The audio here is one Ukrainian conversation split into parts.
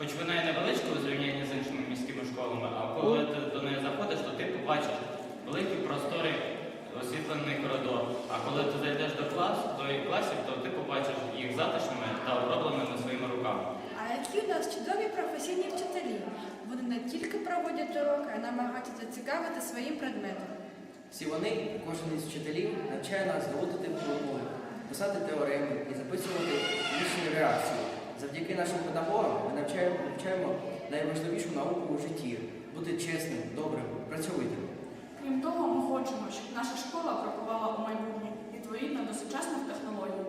Хоч вона і невеличка у зрівнянні з іншими міськими школами, а коли ти до неї заходиш, то ти побачиш великі простори, освітлений коридор. А коли ти зайдеш до класу, до класів, то ти побачиш їх затишними та обробленими своїми руками. А які у нас чудові професійні вчителі. Вони не тільки проводять уроки, а намагаються зацікавити своїм предметом. Всі вони, кожен із вчителів, навчає нас доводити формули, писати теореми і записувати лічні реакції. Завдяки нашим педагогам ми навчаємо, навчаємо найважливішу науку у житті бути чесним, добрим, працьовитим. Крім того, ми хочемо, щоб наша школа крокувала у майбутнє відповідно до сучасних технологій.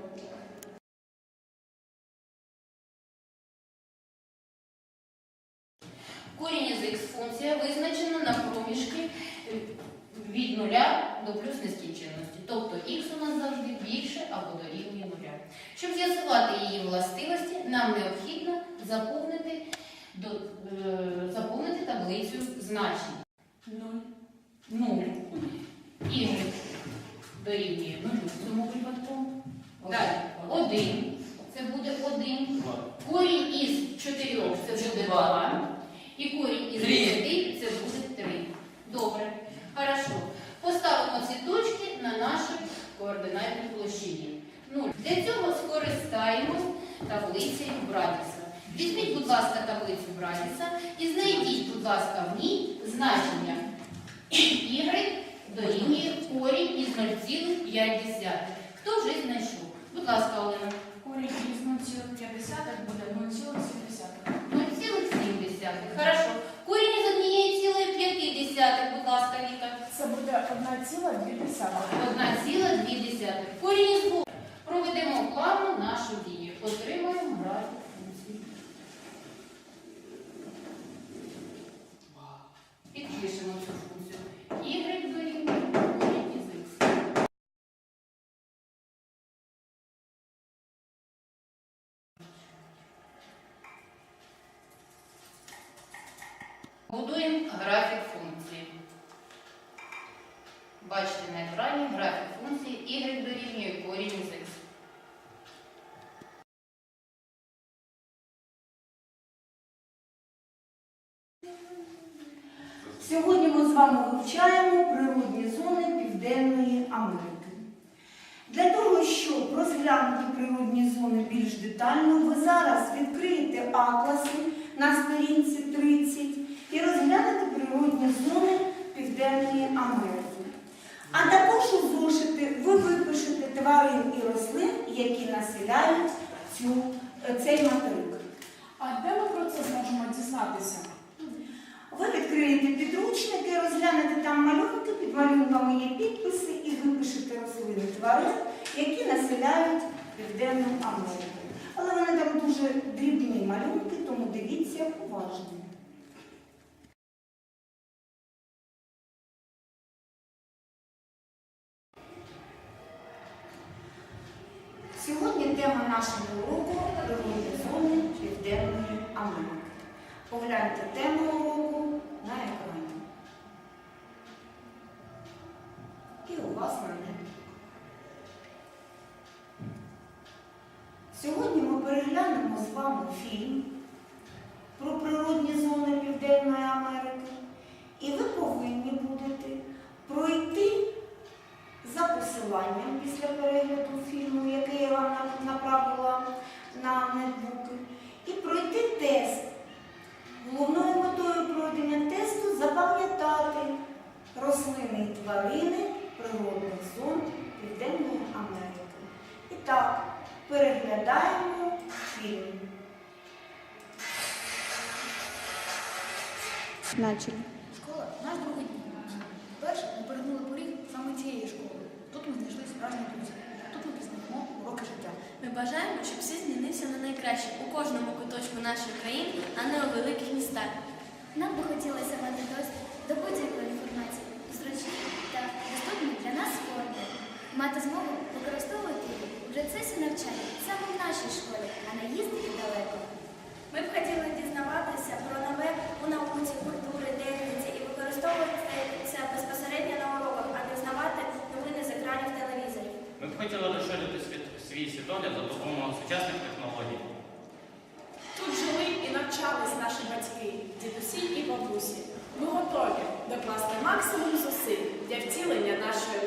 Корінь із х функція визначена на проміжки від 0 до плюс нескінченності. Тобто х у нас більше або дорівнює 0. Щоб з'ясувати її властивості, нам необхідно заповнити, до, е, заповнити таблицю значень. 0. Y дорівнює 0 в цьому випадку. Далі 1. Це буде 1. Корінь із 4 це буде 2. І корінь площині. Ну, для цього скористаємось таблицею Брадіса. Візьміть, будь ласка, таблицю Брадіса і знайдіть, будь ласка, в ній значення y дорівнює корінь із 0,5. Хто вже знайшов? Будь ласка, Олена. Корінь із 0,5 буде 0,7. 0,7. 1,2. 1,2. Корінь двох. Проведемо плавно нашу дію. Отримаємо графік функції. Підпишемо цю функцію. Y дорівнює корінь із х. Будуємо графік функції. Бачите на екрані графік функції y дорівнює корінь із х. Сьогодні ми з вами вивчаємо природні зони Південної Америки. Для того, щоб розглянути природні зони більш детально, ви зараз відкриєте атласи на сторінці 30 і розглянете природні зони Південної Америки. А також у зошити ви випишете тварин і рослин, які населяють цю, цей материк. А де ми про це зможемо дізнатися? Ви відкриєте підручники, розглянете там малюнки, під малюнками є підписи і випишете рослини тварин, які населяють Південну Америку. Але вони там дуже дрібні малюнки, тому дивіться уважно. Тема нашого уроку природні зони Південної Америки. Погляньте тему уроку на екрані. І у вас на неї. Сьогодні ми переглянемо з вами фільм про природні зони Південної Америки. І ви повинні будете тварини природних зон Південної Америки. І так, переглядаємо фільм. Начали. Школа наш другий дім. Перше ми перегнули поріг саме цієї школи. Тут ми знайшли справжні друзі. Тут ми пізнаємо уроки життя. Ми бажаємо, щоб світ змінився на найкраще у кожному куточку нашої країни, а не у великих містах. Нам Мати змогу використовувати її у процесі навчання саме в нашій школі, а не їздити далеко. Ми б хотіли дізнаватися про нове у науці, культури, техніці і використовувати це безпосередньо на уроках, а не знавати новини з екранів телевізорів. Ми б хотіли розширити свій світогляд за допомогою сучасних технологій. Тут жили і навчались наші батьки, дідусі і бабусі. Ми готові докласти максимум зусиль для втілення нашої